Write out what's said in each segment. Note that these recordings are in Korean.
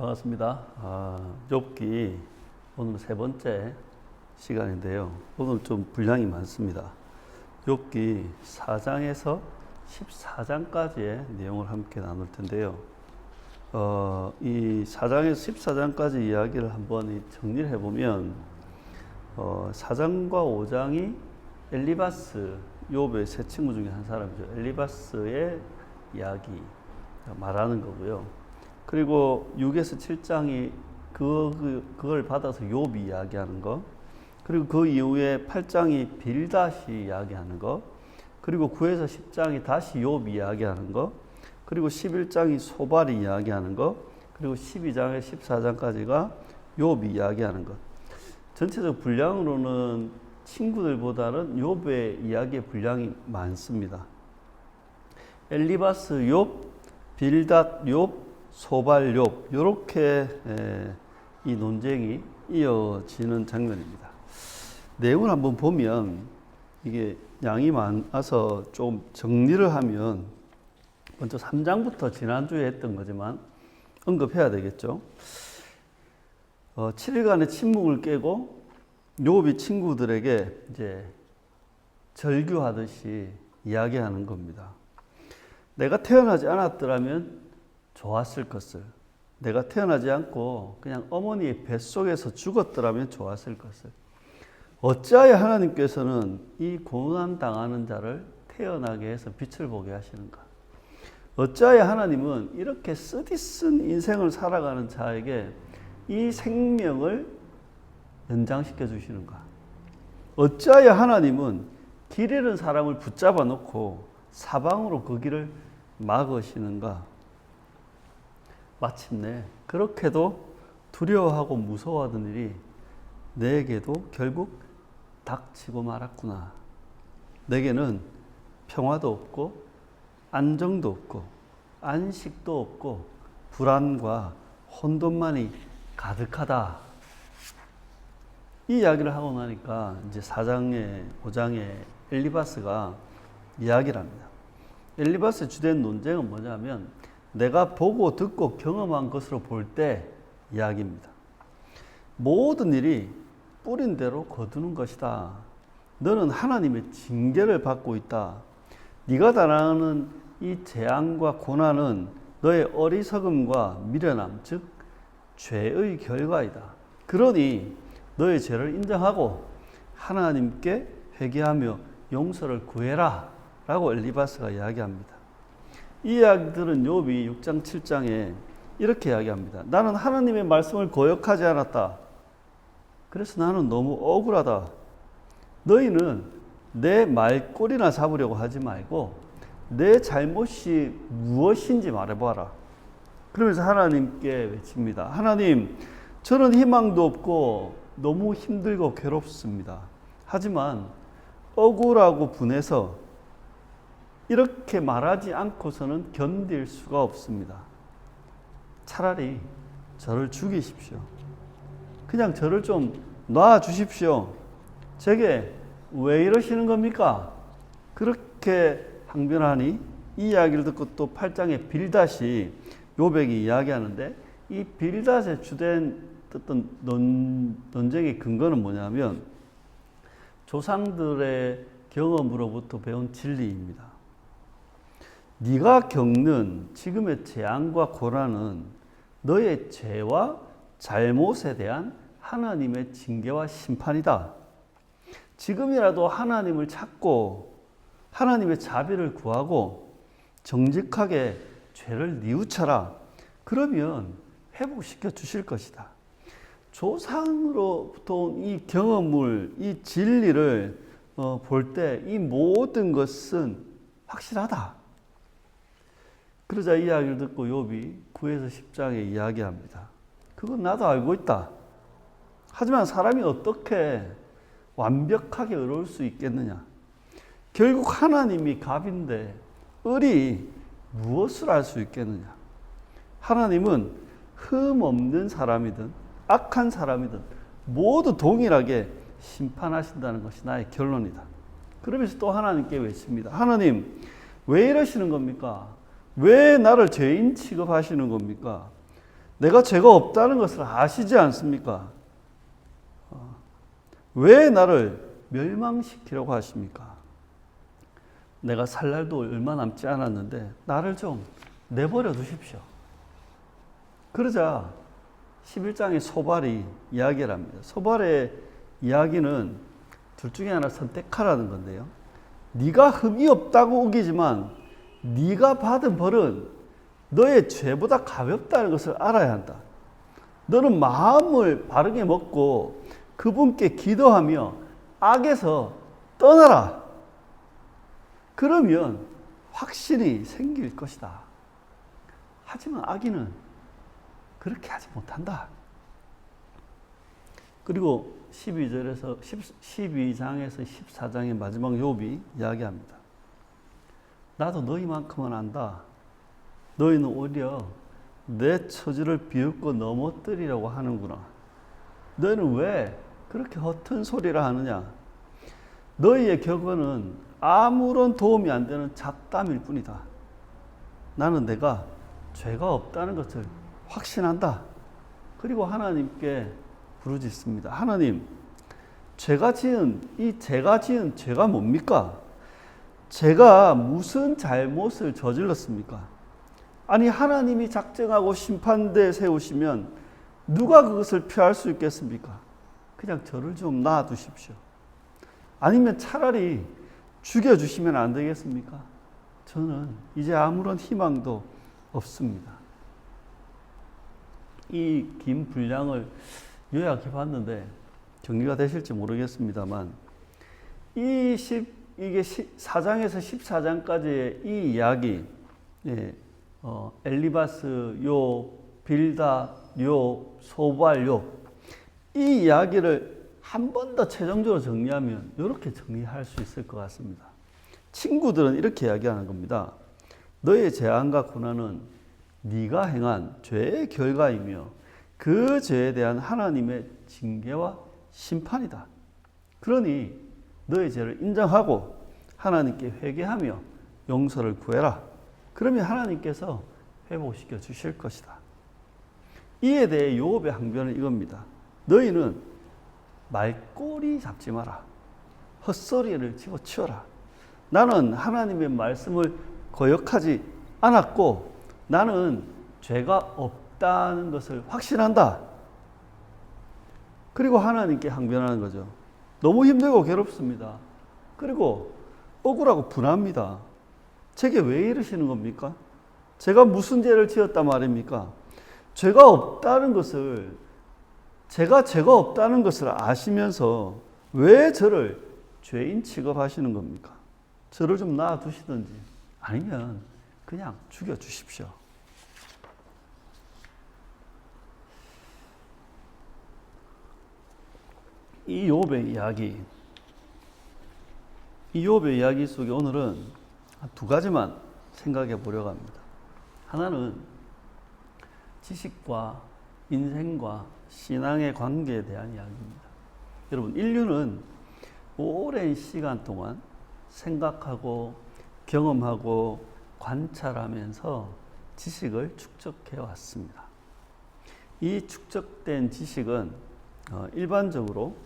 반갑습니다. 아, 욥기 오늘 세 번째 시간인데요. 오늘 좀 분량이 많습니다. 욥기 4장에서 14장까지의 내용을 함께 나눌 텐데요. 어, 이 4장에서 14장까지 이야기를 한번 이 정리를 해보면 어, 4장과 5장이 엘리바스 욥의 세 친구 중에 한 사람이죠. 엘리바스의 이야기 말하는 거고요. 그리고 6에서 7장이 그, 그 그걸 받아서 욥이 이야기하는 거. 그리고 그 이후에 8장이 빌다시 이야기하는 거. 그리고 9에서 10장이 다시 욥이 이야기하는 거. 그리고 11장이 소발이 이야기하는 거. 그리고 12장에 14장까지가 욥이 이야기하는 것. 전체적 분량으로는 친구들보다는 욥의 이야기의 분량이 많습니다. 엘리바스 욥, 빌닷 욥, 소발 욥 이렇게 이 논쟁이 이어지는 장면입니다. 내용을 한번 보면 이게 양이 많아서 좀 정리를 하면 먼저 3장부터 지난주에 했던 거지만 언급해야 되겠죠. 어, 7일간의 침묵을 깨고 욥이 친구들에게 이제 절규하듯이 이야기하는 겁니다. 내가 태어나지 않았더라면 좋았을 것을. 내가 태어나지 않고 그냥 어머니의 뱃속에서 죽었더라면 좋았을 것을. 어찌하여 하나님께서는 이 고난 당하는 자를 태어나게 해서 빛을 보게 하시는가? 어찌하여 하나님은 이렇게 쓰디쓴 인생을 살아가는 자에게 이 생명을 연장시켜 주시는가? 어찌하여 하나님은 길 잃은 사람을 붙잡아 놓고 사방으로 그 길을 막으시는가? 마침내 그렇게도 두려워하고 무서워하던 일이 내게도 결국 닥치고 말았구나. 내게는 평화도 없고 안정도 없고 안식도 없고 불안과 혼돈만이 가득하다. 이 이야기를 하고 나니까 이제 4장에 5장에 엘리바스가 이야기를 합니다. 엘리바스의 주된 논쟁은 뭐냐면 내가 보고 듣고 경험한 것으로 볼 때 이야기입니다. 모든 일이 뿌린 대로 거두는 것이다. 너는 하나님의 징계를 받고 있다. 네가 당하는 이 재앙과 고난은 너의 어리석음과 미련함, 즉 죄의 결과이다. 그러니 너의 죄를 인정하고 하나님께 회개하며 용서를 구해라. 라고 엘리바스가 이야기합니다. 이 이야기들은 욥이 6장 7장에 이렇게 이야기합니다. 나는 하나님의 말씀을 거역하지 않았다. 그래서 나는 너무 억울하다. 너희는 내 말꼬리나 잡으려고 하지 말고 내 잘못이 무엇인지 말해봐라. 그러면서 하나님께 외칩니다. 하나님, 저는 희망도 없고 너무 힘들고 괴롭습니다. 하지만 억울하고 분해서 이렇게 말하지 않고서는 견딜 수가 없습니다. 차라리 저를 죽이십시오. 그냥 저를 좀 놔 주십시오. 제게 왜 이러시는 겁니까? 그렇게 항변하니 이 이야기를 듣고 또 8장에 빌닷이 요백이 이야기하는데 이 빌닷의 주된 어떤 논, 논쟁의 근거는 뭐냐면 조상들의 경험으로부터 배운 진리입니다. 네가 겪는 지금의 재앙과 고난은 너의 죄와 잘못에 대한 하나님의 징계와 심판이다. 지금이라도 하나님을 찾고 하나님의 자비를 구하고 정직하게 죄를 뉘우쳐라. 그러면 회복시켜 주실 것이다. 조상으로부터 온 이 경험을, 이 진리를 어, 볼때 이 모든 것은 확실하다. 그러자 이야기를 듣고 욥이 9에서 10장에 이야기합니다. 그건 나도 알고 있다. 하지만 사람이 어떻게 완벽하게 어려울 수 있겠느냐? 결국 하나님이 갑인데 을이 무엇을 알 수 있겠느냐? 하나님은 흠 없는 사람이든 악한 사람이든 모두 동일하게 심판하신다는 것이 나의 결론이다. 그러면서 또 하나님께 외칩니다. 하나님, 왜 이러시는 겁니까? 왜 나를 죄인 취급하시는 겁니까? 내가 죄가 없다는 것을 아시지 않습니까? 어, 왜 나를 멸망시키려고 하십니까? 내가 살 날도 얼마 남지 않았는데 나를 좀 내버려 두십시오. 그러자 11장의 소발이 이야기를 합니다. 소발의 이야기는 둘 중에 하나 선택하라는 건데요. 네가 흠이 없다고 우기지만 네가 받은 벌은 너의 죄보다 가볍다는 것을 알아야 한다. 너는 마음을 바르게 먹고 그분께 기도하며 악에서 떠나라. 그러면 확신이 생길 것이다. 하지만 악인은 그렇게 하지 못한다. 그리고 12절에서 12장에서 14장의 마지막 욥이 이야기합니다. 나도 너희만큼은 안다. 너희는 오히려 내 처지를 비웃고 넘어뜨리려고 하는구나. 너희는 왜 그렇게 허튼 소리를 하느냐? 너희의 격언은 아무런 도움이 안 되는 잡담일 뿐이다. 나는 내가 죄가 없다는 것을 확신한다. 그리고 하나님께 부르짖습니다. 하나님, 제가 지은 이 제가 지은 죄가 뭡니까? 제가 무슨 잘못을 저질렀습니까? 아니 하나님이 작정하고 심판대 세우시면 누가 그것을 피할 수 있겠습니까? 그냥 저를 좀 놔두십시오. 아니면 차라리 죽여주시면 안 되겠습니까? 저는 이제 아무런 희망도 없습니다. 이 긴 분량을 요약해 봤는데 정리가 되실지 모르겠습니다만 이 10, 이게 4장에서 14장까지의 이 이야기, 예, 어, 엘리바스 요, 빌다 요, 소발 요, 이 이야기를 한 번 더 최종적으로 정리하면 이렇게 정리할 수 있을 것 같습니다. 친구들은 이렇게 이야기하는 겁니다. 너의 재앙과 고난은 네가 행한 죄의 결과이며 그 죄에 대한 하나님의 징계와 심판이다. 그러니 너의 죄를 인정하고 하나님께 회개하며 용서를 구해라. 그러면 하나님께서 회복시켜 주실 것이다. 이에 대해 요업의 항변은 이겁니다. 너희는 말꼬리 잡지 마라. 헛소리를 집어치워라. 나는 하나님의 말씀을 거역하지 않았고 나는 죄가 없다는 것을 확신한다. 그리고 하나님께 항변하는 거죠. 너무 힘들고 괴롭습니다. 그리고 억울하고 분합니다. 제게 왜 이러시는 겁니까? 제가 무슨 죄를 지었단 말입니까? 죄가 없다는 것을 제가 죄가 없다는 것을 아시면서 왜 저를 죄인 취급하시는 겁니까? 저를 좀 놔두시든지 아니면 그냥 죽여 주십시오. 이 욥의 이야기, 이 욥의 이야기 속에 오늘은 두 가지만 생각해 보려고 합니다. 하나는 지식과 인생과 신앙의 관계에 대한 이야기입니다. 여러분, 인류는 오랜 시간 동안 생각하고 경험하고 관찰하면서 지식을 축적해 왔습니다. 이 축적된 지식은 어, 일반적으로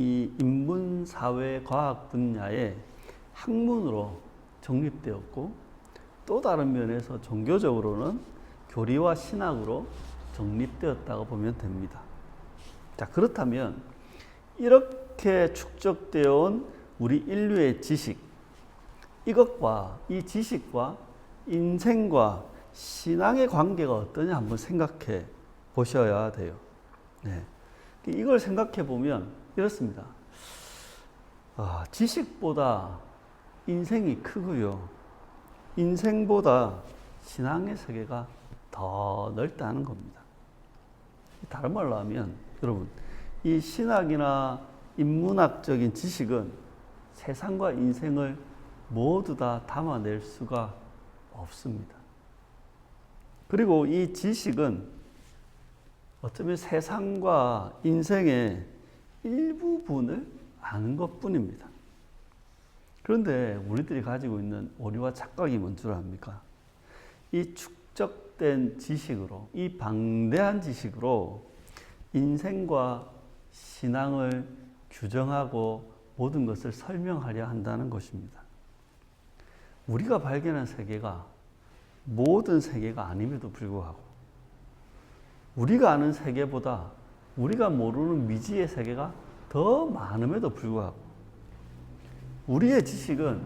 이 인문 사회 과학 분야의 학문으로 정립되었고 또 다른 면에서 종교적으로는 교리와 신학으로 정립되었다고 보면 됩니다. 자, 그렇다면 이렇게 축적되어 온 우리 인류의 지식 이것과 이 지식과 인생과 신앙의 관계가 어떠냐 한번 생각해 보셔야 돼요. 네. 이걸 생각해 보면 이렇습니다. 아, 지식보다 인생이 크고요. 인생보다 신앙의 세계가 더 넓다는 겁니다. 다른 말로 하면 여러분 이 신학이나 인문학적인 지식은 세상과 인생을 모두 다 담아낼 수가 없습니다. 그리고 이 지식은 어쩌면 세상과 인생의 일부분을 아는 것 뿐입니다. 그런데 우리들이 가지고 있는 오류와 착각이 뭔 줄 압니까? 이 축적된 지식으로 이 방대한 지식으로 인생과 신앙을 규정하고 모든 것을 설명하려 한다는 것입니다. 우리가 발견한 세계가 모든 세계가 아님에도 불구하고 우리가 아는 세계보다 우리가 모르는 미지의 세계가 더 많음에도 불구하고 우리의 지식은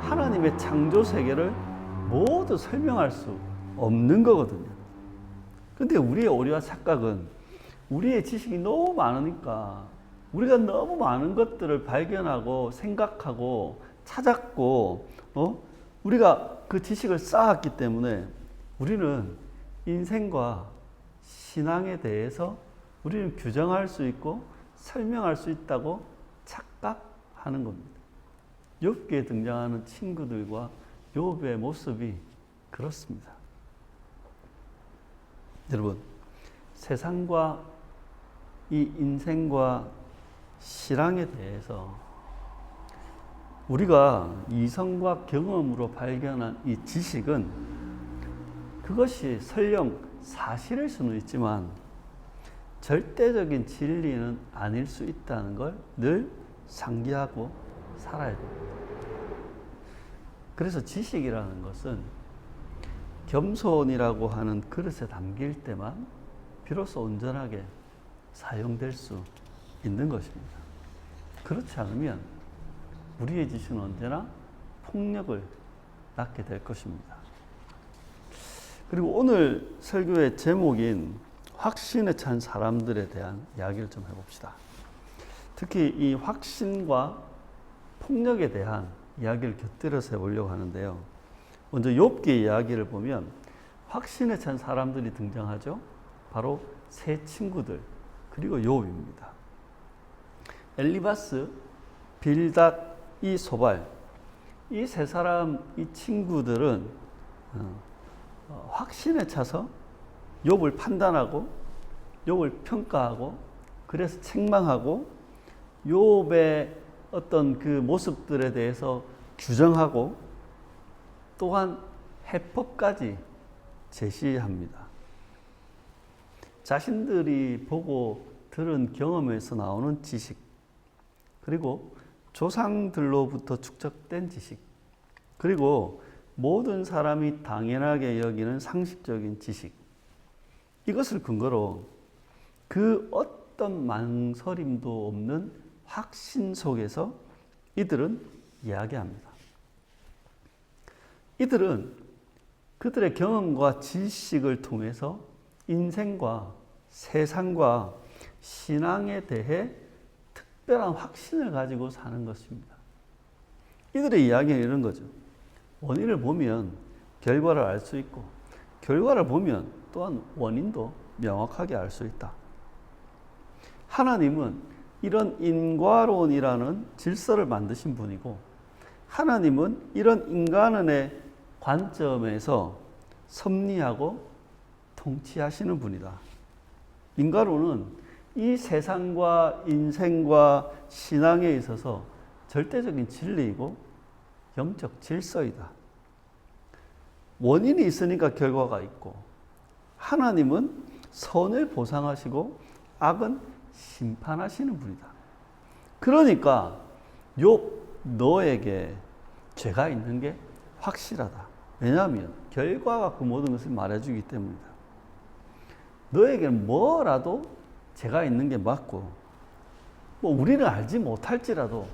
하나님의 창조 세계를 모두 설명할 수 없는 거거든요. 근데 우리의 오류와 착각은 우리의 지식이 너무 많으니까 우리가 너무 많은 것들을 발견하고 생각하고 찾았고 어? 우리가 그 지식을 쌓았기 때문에 우리는 인생과 신앙에 대해서 우리는 규정할 수 있고 설명할 수 있다고 착각하는 겁니다. 욥기에 등장하는 친구들과 욥의 모습이 그렇습니다. 여러분, 세상과 이 인생과 신앙에 대해서 우리가 이성과 경험으로 발견한 이 지식은 그것이 설령 사실일 수는 있지만 절대적인 진리는 아닐 수 있다는 걸 늘 상기하고 살아야 됩니다. 그래서 지식이라는 것은 겸손이라고 하는 그릇에 담길 때만 비로소 온전하게 사용될 수 있는 것입니다. 그렇지 않으면 우리의 지식은 언제나 폭력을 낳게 될 것입니다. 그리고 오늘 설교의 제목인 확신에 찬 사람들에 대한 이야기를 좀 해봅시다. 특히 이 확신과 폭력에 대한 이야기를 곁들여서 해보려고 하는데요. 먼저 욥기의 이야기를 보면 확신에 찬 사람들이 등장하죠. 바로 세 친구들 그리고 욥입니다. 엘리바스, 빌닷, 이 소발 이 세 사람 이 친구들은 어, 어, 확신에 차서 욥을 판단하고 욥을 평가하고 그래서 책망하고 욥의 어떤 그 모습들에 대해서 규정하고 또한 해법까지 제시합니다. 자신들이 보고 들은 경험에서 나오는 지식, 그리고 조상들로부터 축적된 지식, 그리고 모든 사람이 당연하게 여기는 상식적인 지식, 이것을 근거로 그 어떤 망설임도 없는 확신 속에서 이들은 이야기합니다. 이들은 그들의 경험과 지식을 통해서 인생과 세상과 신앙에 대해 특별한 확신을 가지고 사는 것입니다. 이들의 이야기는 이런 거죠. 원인을 보면 결과를 알 수 있고, 결과를 보면 또한 원인도 명확하게 알 수 있다. 하나님은 이런 인과론이라는 질서를 만드신 분이고, 하나님은 이런 인간의 관점에서 섭리하고 통치하시는 분이다. 인과론은 이 세상과 인생과 신앙에 있어서 절대적인 진리이고 영적 질서이다. 원인이 있으니까 결과가 있고 하나님은 선을 보상하시고 악은 심판하시는 분이다. 그러니까 욥 너에게 죄가 있는 게 확실하다. 왜냐하면 결과가 그 모든 것을 말해주기 때문이다. 너에게는 뭐라도 죄가 있는 게 맞고 뭐 우리는 알지 못할지라도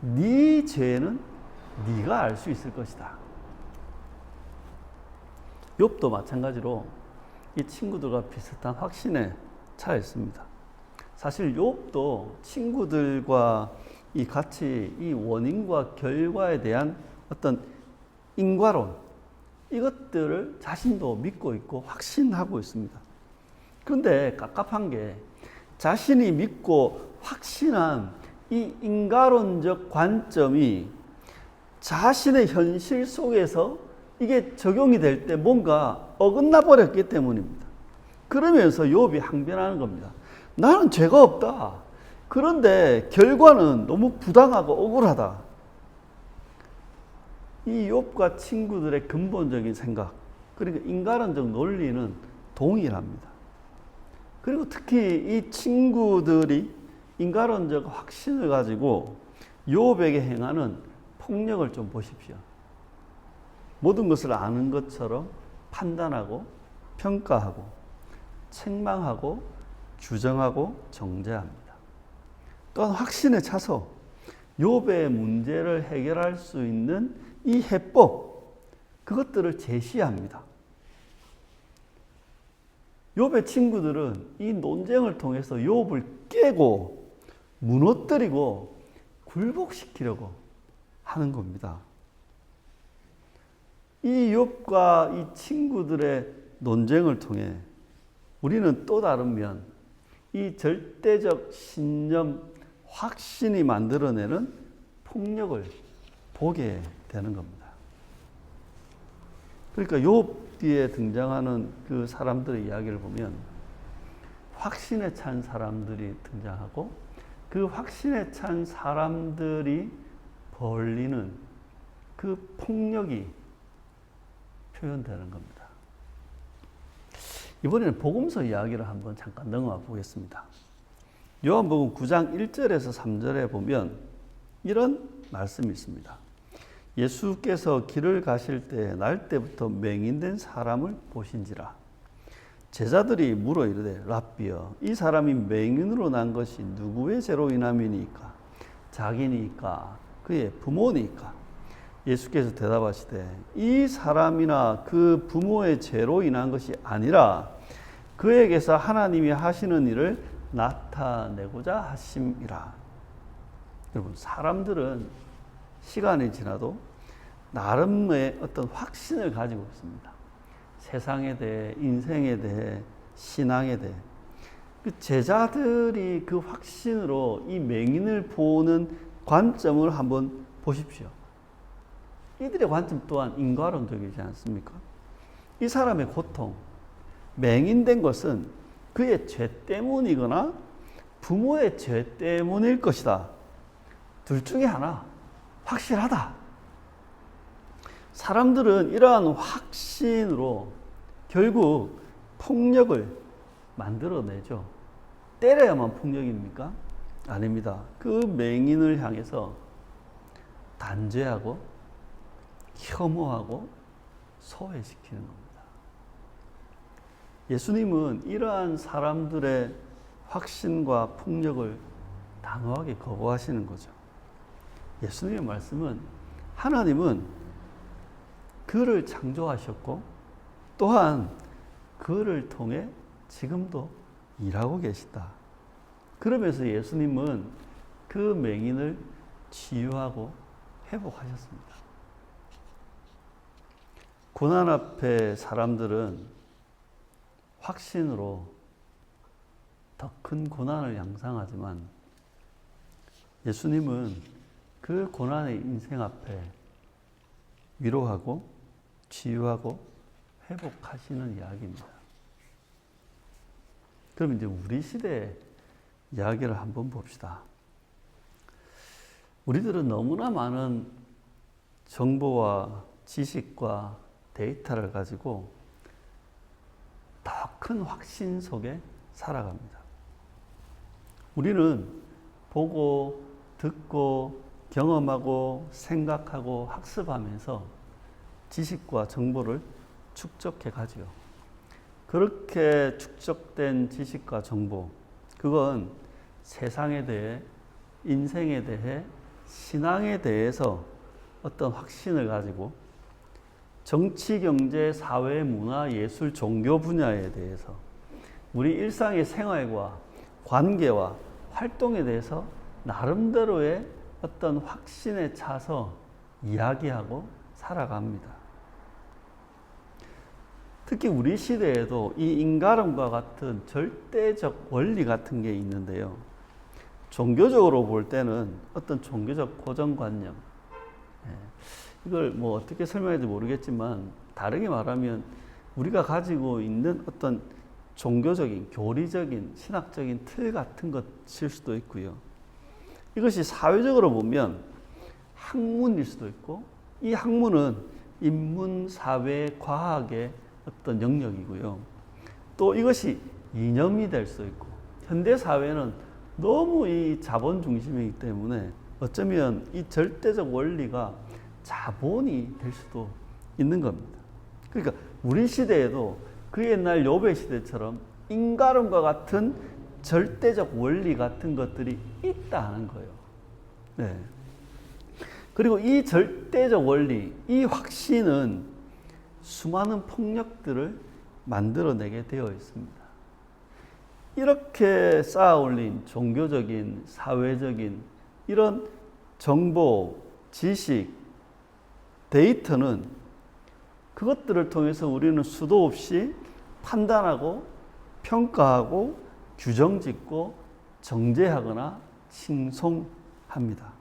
네 죄는 네가 알 수 있을 것이다. 욥도 마찬가지로 이 친구들과 비슷한 확신에 차 있습니다. 사실 욥도 친구들과 이 같이 이 원인과 결과에 대한 어떤 인과론 이것들을 자신도 믿고 있고 확신하고 있습니다. 그런데 깝깝한 게 자신이 믿고 확신한 이 인과론적 관점이 자신의 현실 속에서 이게 적용이 될 때 뭔가 어긋나 버렸기 때문입니다. 그러면서 욥이 항변하는 겁니다. 나는 죄가 없다. 그런데 결과는 너무 부당하고 억울하다. 이 욥과 친구들의 근본적인 생각 그러니까 인간론적 논리는 동일합니다. 그리고 특히 이 친구들이 인간론적 확신을 가지고 요백에 행하는 폭력을 좀 보십시오. 모든 것을 아는 것처럼 판단하고 평가하고 책망하고 규정하고 정죄합니다. 또한 확신에 차서 욥의 문제를 해결할 수 있는 이 해법 그것들을 제시합니다. 욥의 친구들은 이 논쟁을 통해서 욥을 깨고 무너뜨리고 굴복시키려고 하는 겁니다. 이 욥과 이 친구들의 논쟁을 통해 우리는 또 다른 면, 이 절대적 신념, 확신이 만들어내는 폭력을 보게 되는 겁니다. 그러니까 욥 뒤에 등장하는 그 사람들의 이야기를 보면 확신에 찬 사람들이 등장하고 그 확신에 찬 사람들이 벌리는 그 폭력이 표현되는 겁니다. 이번에는 복음서 이야기를 한번 잠깐 넘어가 보겠습니다. 요한복음 9장 1절에서 3절에 보면 이런 말씀이 있습니다. 예수께서 길을 가실 때 날 때부터 맹인된 사람을 보신지라 제자들이 물어 이르되 랍비여 이 사람이 맹인으로 난 것이 누구의 죄로 인함이니까 자기니까 그의 부모니까 예수께서 대답하시되 이 사람이나 그 부모의 죄로 인한 것이 아니라 그에게서 하나님이 하시는 일을 나타내고자 하심이라. 여러분 사람들은 시간이 지나도 나름의 어떤 확신을 가지고 있습니다. 세상에 대해, 인생에 대해, 신앙에 대해. 그 제자들이 그 확신으로 이 맹인을 보는 관점을 한번 보십시오. 이들의 관점 또한 인과론적이지 않습니까? 이 사람의 고통, 맹인된 것은 그의 죄 때문이거나 부모의 죄 때문일 것이다. 둘 중에 하나, 확실하다. 사람들은 이러한 확신으로 결국 폭력을 만들어내죠. 때려야만 폭력입니까? 아닙니다. 그 맹인을 향해서 단죄하고 혐오하고 소외시키는 겁니다. 예수님은 이러한 사람들의 확신과 폭력을 단호하게 거부하시는 거죠. 예수님의 말씀은 하나님은 그를 창조하셨고 또한 그를 통해 지금도 일하고 계시다. 그러면서 예수님은 그 맹인을 치유하고 회복하셨습니다. 고난 앞에 사람들은 확신으로 더 큰 고난을 양상하지만 예수님은 그 고난의 인생 앞에 위로하고 치유하고 회복하시는 이야기입니다. 그럼 이제 우리 시대 이야기를 한번 봅시다. 우리들은 너무나 많은 정보와 지식과 데이터를 가지고 더 큰 확신 속에 살아갑니다. 우리는 보고, 듣고, 경험하고, 생각하고, 학습하면서 지식과 정보를 축적해 가지요. 그렇게 축적된 지식과 정보, 그건 세상에 대해, 인생에 대해, 신앙에 대해서 어떤 확신을 가지고 정치, 경제, 사회, 문화, 예술, 종교 분야에 대해서 우리 일상의 생활과 관계와 활동에 대해서 나름대로의 어떤 확신에 차서 이야기하고 살아갑니다. 특히 우리 시대에도 이 인가름과 같은 절대적 원리 같은 게 있는데요. 종교적으로 볼 때는 어떤 종교적 고정관념, 예, 이걸 뭐 어떻게 설명해도 모르겠지만 다르게 말하면 우리가 가지고 있는 어떤 종교적인, 교리적인, 신학적인 틀 같은 것일 수도 있고요. 이것이 사회적으로 보면 학문일 수도 있고 이 학문은 인문, 사회, 과학의 어떤 영역이고요. 또 이것이 이념이 될 수 있고 현대 사회는 너무 이 자본 중심이기 때문에 어쩌면 이 절대적 원리가 자본이 될 수도 있는 겁니다. 그러니까 우리 시대에도 그 옛날 요배 시대처럼 인가론과 같은 절대적 원리 같은 것들이 있다 하는 거예요. 네. 그리고 이 절대적 원리, 이 확신은 수많은 폭력들을 만들어내게 되어 있습니다. 이렇게 쌓아 올린 종교적인, 사회적인 이런 정보, 지식, 데이터는 그것들을 통해서 우리는 수도 없이 판단하고 평가하고 규정 짓고 정죄하거나 칭송합니다.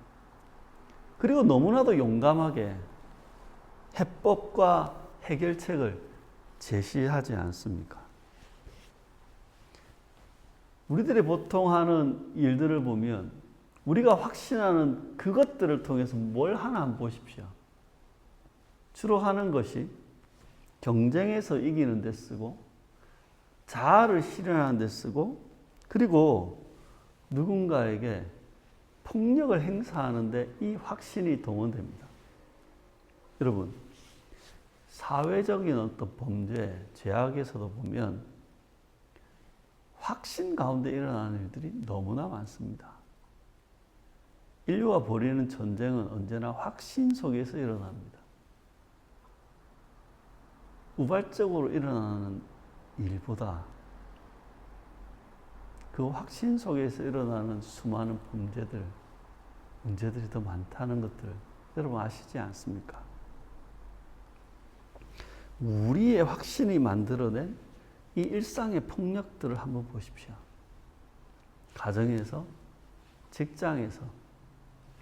그리고 너무나도 용감하게 해법과 해결책을 제시하지 않습니까? 우리들이 보통 하는 일들을 보면 우리가 확신하는 그것들을 통해서 뭘 하나 한번 보십시오. 주로 하는 것이 경쟁에서 이기는 데 쓰고 자아를 실현하는 데 쓰고 그리고 누군가에게 폭력을 행사하는데 이 확신이 동원됩니다. 여러분, 사회적인 어떤 범죄, 죄악에서도 보면 확신 가운데 일어나는 일들이 너무나 많습니다. 인류가 벌이는 전쟁은 언제나 확신 속에서 일어납니다. 우발적으로 일어나는 일보다 그 확신 속에서 일어나는 수많은 범죄들, 문제들이 더 많다는 것들 여러분 아시지 않습니까? 우리의 확신이 만들어낸 이 일상의 폭력들을 한번 보십시오. 가정에서, 직장에서,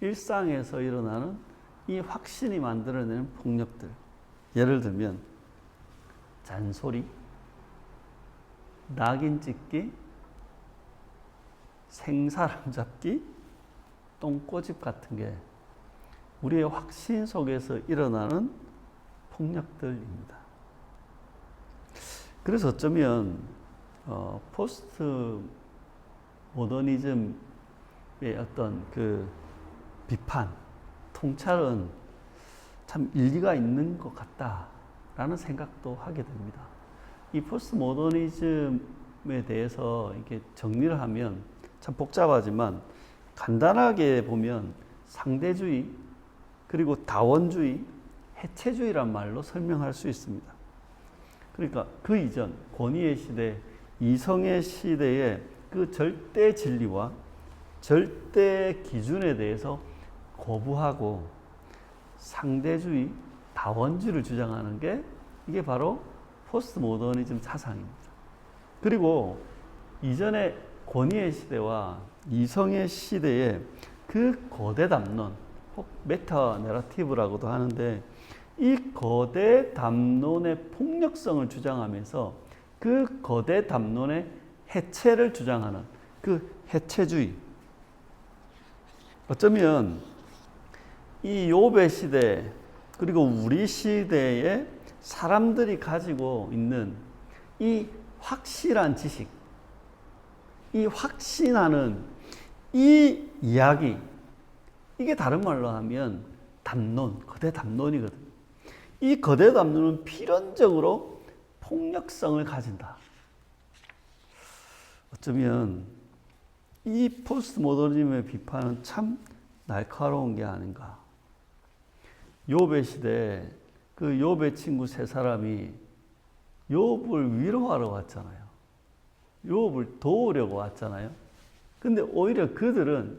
일상에서 일어나는 이 확신이 만들어내는 폭력들. 예를 들면, 잔소리, 낙인 찍기, 생사람 잡기, 똥꼬집 같은 게 우리의 확신 속에서 일어나는 폭력들입니다. 그래서 어쩌면 어, 포스트 모더니즘의 어떤 그 비판, 통찰은 참 일리가 있는 것 같다 라는 생각도 하게 됩니다. 이 포스트 모더니즘에 대해서 이렇게 정리를 하면 참 복잡하지만 간단하게 보면 상대주의 그리고 다원주의, 해체주의란 말로 설명할 수 있습니다. 그러니까 그 이전 권위의 시대, 이성의 시대에 그 절대 진리와 절대 기준에 대해서 거부하고 상대주의, 다원주의를 주장하는 게 이게 바로 포스트 모더니즘 사상입니다. 그리고 이전의 권위의 시대와 이성의 시대에 그 거대 담론, 혹 메타 내러티브라고도 하는데 이 거대 담론의 폭력성을 주장하면서 그 거대 담론의 해체를 주장하는 그 해체주의. 어쩌면 이 요배 시대 그리고 우리 시대에 사람들이 가지고 있는 이 확실한 지식, 이 확신하는 이 이야기, 이게 다른 말로 하면 담론, 거대 담론이거든. 이 거대 담론은 필연적으로 폭력성을 가진다. 어쩌면 이 포스트 모더니즘의 비판은 참 날카로운 게 아닌가. 요배 시대 그 요배 친구 세 사람이 욥을 위로하러 왔잖아요. 욥을 도우려고 왔잖아요. 근데 오히려 그들은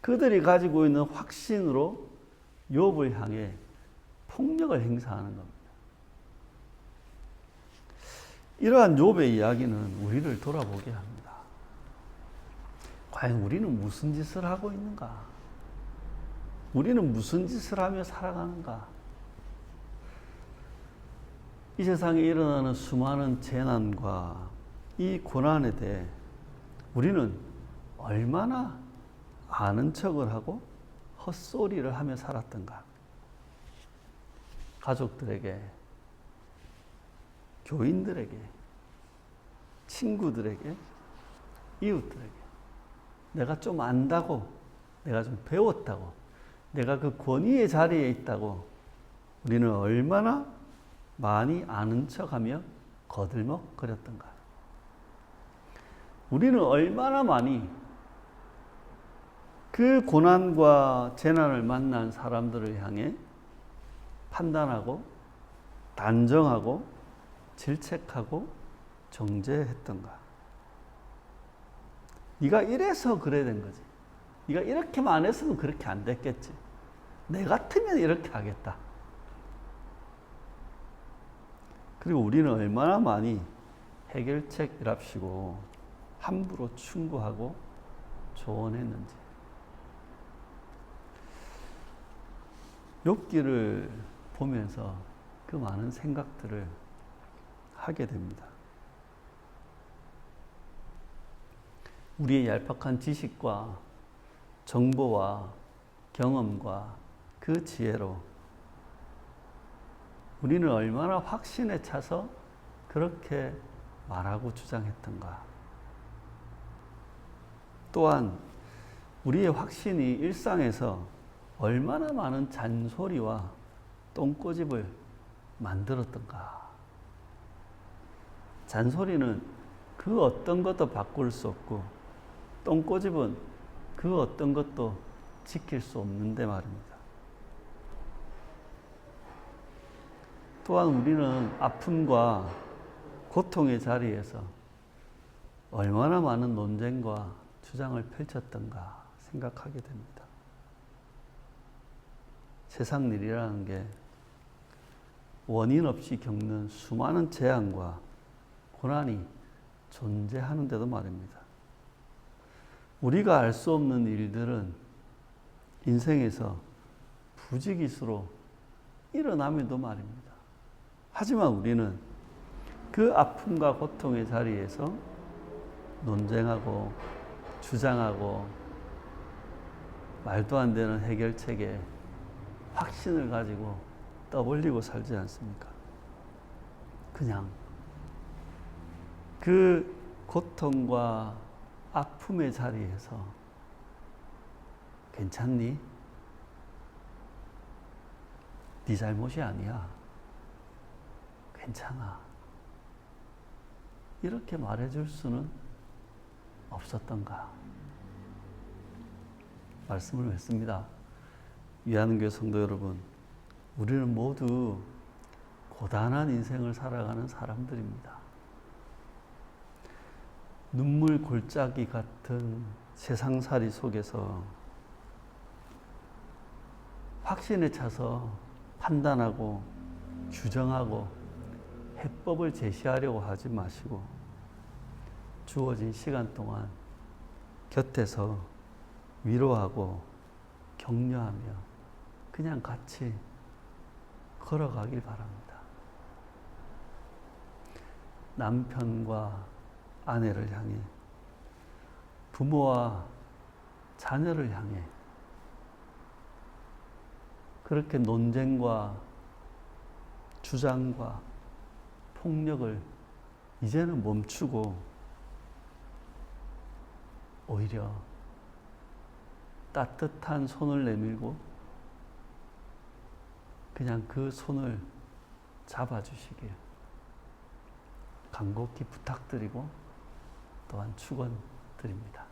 그들이 가지고 있는 확신으로 욥을 향해 폭력을 행사하는 겁니다. 이러한 욥의 이야기는 우리를 돌아보게 합니다. 과연 우리는 무슨 짓을 하고 있는가? 우리는 무슨 짓을 하며 살아가는가? 이 세상에 일어나는 수많은 재난과 이 고난에 대해 우리는 얼마나 아는 척을 하고 헛소리를 하며 살았던가? 가족들에게, 교인들에게, 친구들에게, 이웃들에게 내가 좀 안다고, 내가 좀 배웠다고, 내가 그 권위의 자리에 있다고 우리는 얼마나 많이 아는 척하며 거들먹거렸던가. 우리는 얼마나 많이 그 고난과 재난을 만난 사람들을 향해 판단하고 단정하고 질책하고 정죄했던가. 네가 이래서 그래 된 거지. 네가 이렇게만 안 했으면 그렇게 안 됐겠지. 내 같으면 이렇게 하겠다. 그리고 우리는 얼마나 많이 해결책이랍시고 함부로 충고하고 조언했는지. 욥기를 보면서 그 많은 생각들을 하게 됩니다. 우리의 얄팍한 지식과 정보와 경험과 그 지혜로 우리는 얼마나 확신에 차서 그렇게 말하고 주장했던가. 또한 우리의 확신이 일상에서 얼마나 많은 잔소리와 똥꼬집을 만들었던가. 잔소리는 그 어떤 것도 바꿀 수 없고, 똥꼬집은 그 어떤 것도 지킬 수 없는데 말입니다. 또한 우리는 아픔과 고통의 자리에서 얼마나 많은 논쟁과 주장을 펼쳤던가 생각하게 됩니다. 세상 일이라는 게 원인 없이 겪는 수많은 재앙과 고난이 존재하는데도 말입니다. 우리가 알 수 없는 일들은 인생에서 부지기수로 일어나면도 말입니다. 하지만 우리는 그 아픔과 고통의 자리에서 논쟁하고 주장하고 말도 안 되는 해결책에 확신을 가지고 떠벌리고 살지 않습니까? 그냥 그 고통과 아픔의 자리에서 괜찮니? 네 잘못이 아니야. 괜찮아. 이렇게 말해줄 수는 없었던가. 말씀을 했습니다. 위안교회 성도 여러분, 우리는 모두 고단한 인생을 살아가는 사람들입니다. 눈물 골짜기 같은 세상살이 속에서 확신에 차서 판단하고 규정하고 해법을 제시하려고 하지 마시고 주어진 시간 동안 곁에서 위로하고 격려하며 그냥 같이 걸어가길 바랍니다. 남편과 아내를 향해 부모와 자녀를 향해 그렇게 논쟁과 주장과 폭력을 이제는 멈추고 오히려 따뜻한 손을 내밀고 그냥 그 손을 잡아주시길 간곡히 부탁드리고 또한 축원 드립니다.